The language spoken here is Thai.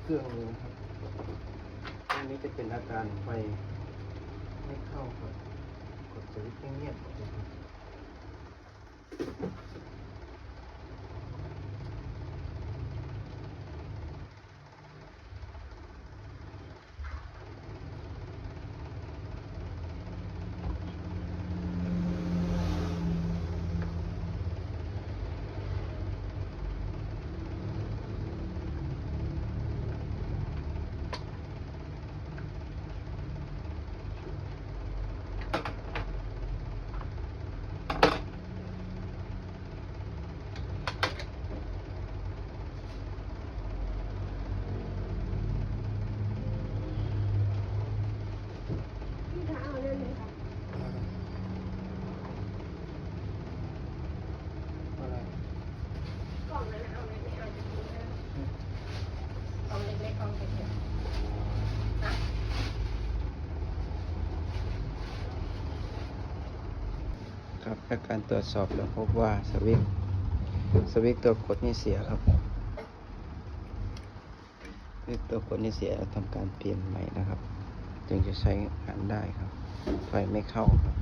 เครื่องเลยนะครับอันนี้จะเป็นอาการไฟไม่เข้าครับกดสวิตช์เงียบหมดเลยครับ พี่คะเอานั่นเลยค่ะ อะไร กล่องนั้นเอาไหมไม่เอาจะกินนะกล่องเล็กๆกล่องเล็กๆนะ ครับจากการตรวจสอบเราพบว่าสวิตสวิตตัวกดนี่เสียครับสวิตตัวกดนี่เสียทำการเปลี่ยนใหม่นะครับ จึงจะใช้งานได้ครับ ไฟไม่เข้าครับ